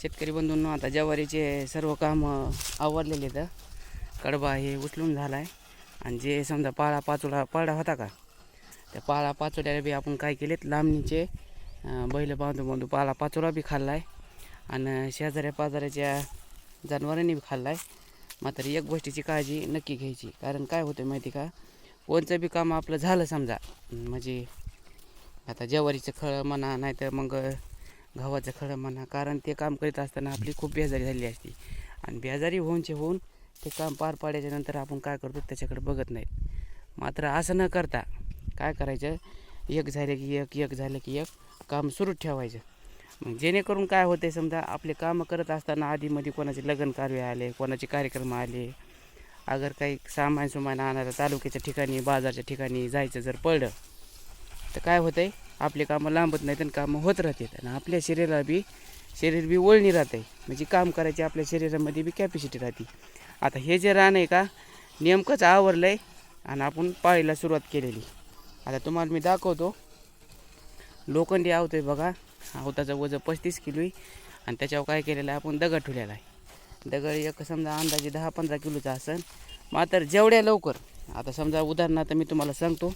शेतकरी बंधूंना आता ज्वारीचे सर्व काम आवरलेले तर कडबा हे उचलून झाला आहे आणि जे समजा पाळा पाचोळा पाळा होता का? त्या पाळा पाचोळ्याला बी आपण काय केलेत? लांबणीचे बैल बांधू बांधू पाळा पाचोळा बी खाल्ला आहे आणि शेजाऱ्या पाजाऱ्याच्या जनावरांनी बी खाल्ला आहे मात्र एक गोष्टीची काळजी नक्की घ्यायची. कारण काय होतं माहिती का? कोणचं बी काम आपलं झालं समजा. म्हणजे आता ज्वारीचं खळ म्हणा नाही तर मग गव्हाचं खळं म्हणा कारण ते काम करीत असताना आपली खूप बेजारी झालेली असते. आणि बेजारी होऊनचे होऊन ते काम पार पाडायच्यानंतर आपण काय करतो त्याच्याकडे बघत नाहीत. मात्र असं न करता काय करायचं? एक झालं की एक एक झालं की एक काम सुरू ठेवायचं. मग जेणेकरून काय होते समजा आपले कामं करत असताना आधीमध्ये कोणाचे लग्न कार्य आले कोणाचे कार्यक्रम आले. अगर काही सामान सुमान आणायला तालुक्याच्या ठिकाणी बाजारच्या ठिकाणी जायचं जर पडलं तर काय होतं आहे आपले कामं लांबत नाहीत आणि कामं होत राहतात. आणि आपल्या शरीराला बी शरीर बी वळणी राहते म्हणजे काम करायची आपल्या शरीरामध्ये बी कॅपॅसिटी राहते. आता हे जे रान आहे का नेमकंच आवरलं आहे आणि आपण पाळीला सुरुवात केलेली. आता तुम्हाला मी दाखवतो. लोखंडी आवतो आहे बघा. आवताचं वजन पस्तीस किलो आहे. आणि त्याच्यावर काय केलेलं आहे आपण दगड ठेवलेला आहे. दगड एक समजा अंदाजे दहा पंधरा किलोचा असेल मात्र जेवढ्या लवकर आता समजा उदाहरणार्थ मी तुम्हाला सांगतो.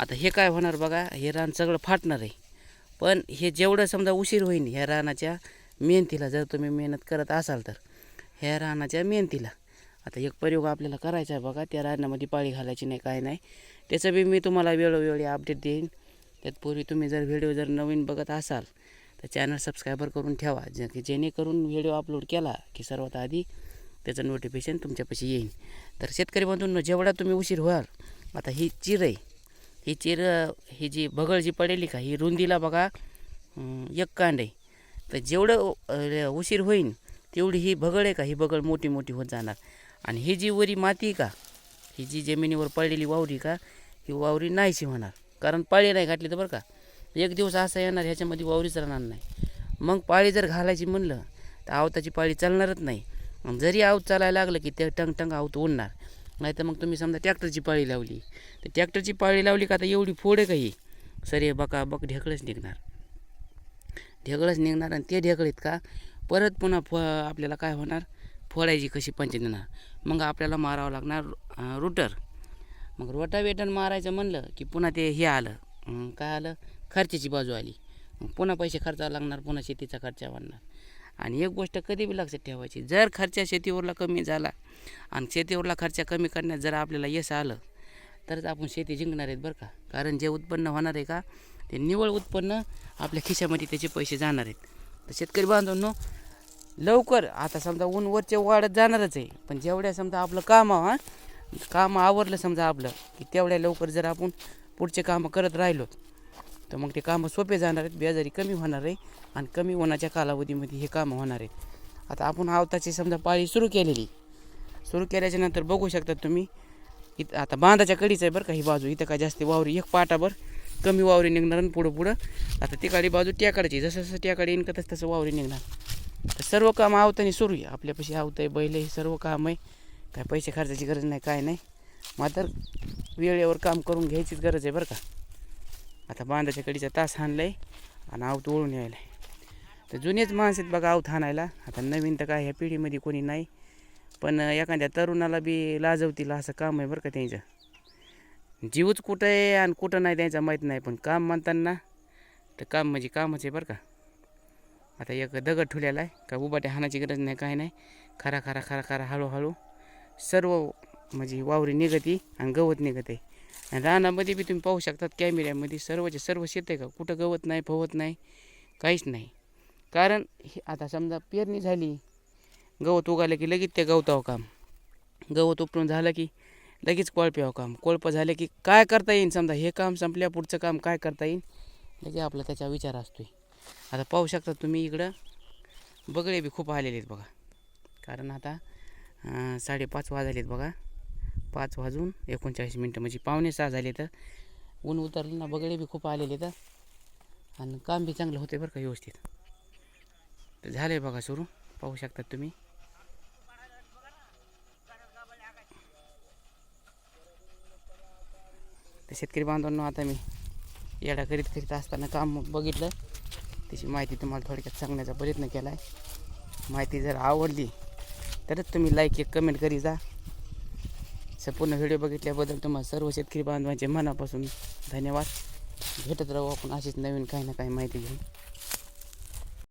आता हे काय होणार बघा हे रान सगळं फाटणार आहे. पण हे जेवढं समजा उशीर होईल ह्या रानाच्या मेहनतीला जर तुम्ही मेहनत करत असाल तर ह्या रानाच्या मेहनतीला. आता एक प्रयोग आपल्याला करायचा आहे बघा त्या रानामध्ये पाळी घालायची नाही काय नाही. त्याचं बी मी तुम्हाला वेळोवेळी अपडेट देईन. त्यातपूर्वी तुम्ही जर व्हिडिओ जर नवीन बघत असाल तर चॅनल सबस्क्रायबर करून ठेवा जे की जेणेकरून व्हिडिओ अपलोड केला की सर्वात आधी त्याचं नोटिफिकेशन तुमच्यापाशी येईल तर शेतकरी बंधूंनो जेवढा तुम्ही उशीर व्हाल आता ही चिर आहे. ही चिर ही जी भगळ जी पडेली का ही रुंदीला बघा एक कांड. आहे तर जेवढं उशीर होईल तेवढी ही भगळ आहे का ही भगळ मोठी मोठी होत जाणार. आणि ही जी वरी माती आहे का ही जी जमिनीवर पडलेली वावरी का ही वावरी नाहीशी होणार. कारण पाळी नाही घातली तर बरं का एक दिवस असा येणार ह्याच्यामध्ये वावरीच राहणार नाही. मग पाळी जर घालायची म्हणलं तर आवताची पाळी चालणारच नाही. मग जरी आवत चालायला लागलं की ते टंग टंग आवत उडणार. नाही तर मग तुम्ही समजा ट्रॅक्टरची पाळी लावली. तर ट्रॅक्टरची पाळी लावली का आता एवढी फोड आहे काही सरे बका बक ढेकळच निघणार. ढेकळच निघणार आणि ते ढेकळीत का परत पुन्हा फ आपल्याला काय होणार? फोडायची कशी पंचायत येणार मग आपल्याला मारावं लागणार रोटर रुटर. मग रोटावेटन मारायचं म्हणलं की पुन्हा ते हे आलं. काय आलं? खर्चाची बाजू आली. मग पुन्हा पैसे खर्चावं लागणार पुन्हा शेतीचा खर्च वाढणार. आणि एक गोष्ट कधी बी लक्षात ठेवायची जर खर्च शेतीवरला कमी झाला आणि शेतीवरला खर्च कमी करण्यात जर आपल्याला यश आलं तरच आपण शेती जिंकणार आहेत बरं का. कारण जे उत्पन्न होणार आहे का ते निवळ उत्पन्न आपल्या खिशामध्ये त्याचे पैसे जाणार आहेत. तर शेतकरी बांधवांनो लवकर आता समजा ऊन वरचे वाढत जाणारच आहे पण जेवढ्या समजा आपलं काम हा काम आवरलं समजा आपलं की तेवढ्या लवकर जर आपण पुढचे कामं करत राहिलो तर मग ते कामं सोपे जाणार आहेत बेजारी कमी होणार आहे आणि कमी होण्याच्या कालावधीमध्ये हे कामं होणार आहेत. आता आपण आवताची समजा पाळी सुरू केलेली. सुरू केल्याच्यानंतर बघू शकता तुम्ही इथं आता बांधाच्या कडीच आहे बरं का ही बाजू. इथं काय जास्त वावरी एक पाटाभर कमी वावरी निघणार आणि पुढं पुढं. आता तिकडे बाजू ट्याकाडची जसं जसं त्याकडे येईन का तसं तसं वावरी निघणार. तर सर्व काम आवताने सुरू आहे. आपल्यापाशी आवत आहे बैल हे सर्व काम आहे. काय पैसे खर्चाची गरज नाही काय नाही. मात्र वेळेवर काम करून घ्यायचीच गरज आहे बरं का. आता बांधाच्या कडीचा तास आणलाय आणि आवत ओळून यायला आहे तर जुनेच माणसं आहेत बघा आवत हाणायला. आता नवीन तर काय ह्या पिढीमध्ये कोणी नाही. पण एखाद्या तरुणाला बी लाजवतील असं काम आहे बरं का त्यांचं. जीवच कुठं आहे आणि कुठं नाही त्यांचं माहीत नाही. पण काम म्हणताना तर काम म्हणजे कामच आहे बरं का. आता एक दगड ठुल्याला आहे. का उभाट्या हाणाची गरज नाही काय नाही. खरा खरा खरा खरा हळूहळू सर्व म्हणजे वावरी निघते आणि गवत निघते. रानामध्ये बी तुम्ही पाहू शकतात कॅमेऱ्यामध्ये. सर्वचे सर्व शेत आहे का? कुठं गवत नाही फवत नाही काहीच नाही. कारण हे आता समजा पेरणी झाली गवत उगालं की लगेच ते गवतावं काम. गवत उपटून झालं की लगेच कोळप्यावं काम. कोळपं झालं की काय करता येईल समजा हे काम संपल्या पुढचं काम काय करता येईल लगे आपला त्याचा विचार असतोय. आता पाहू शकता तुम्ही इकडं बगळे बी खूप आलेले आहेत बघा. कारण आता साडेपाच साडेपाच वाजलेत बघा. पाच वाजून एकोणचाळीस मिनटं. म्हणजे पावणे सहा झाले तर ऊन उतरलं ना बगळे बी खूप आलेले तर. आणि काम बी चांगलं होते बरं का व्यवस्थित. तर झालं आहे बघा सुरू. पाहू शकतात तुम्ही. तर शेतकरी बांधवांना आता मी येडा करीत करीत असताना काम बघितलं. त्याची माहिती तुम्हाला थोडक्यात सांगण्याचा प्रयत्न केला आहे माहिती जर आवडली तरच तुम्ही लाईक एक कमेंट करी जा. संपूर्ण व्हिडिओ बघितल्याबद्दल तुम्हाला सर्व शेतकरी बांधवांचे मनापासून धन्यवाद. भेटत राहू आपण अशीच नवीन काही ना काही माहिती घेऊन.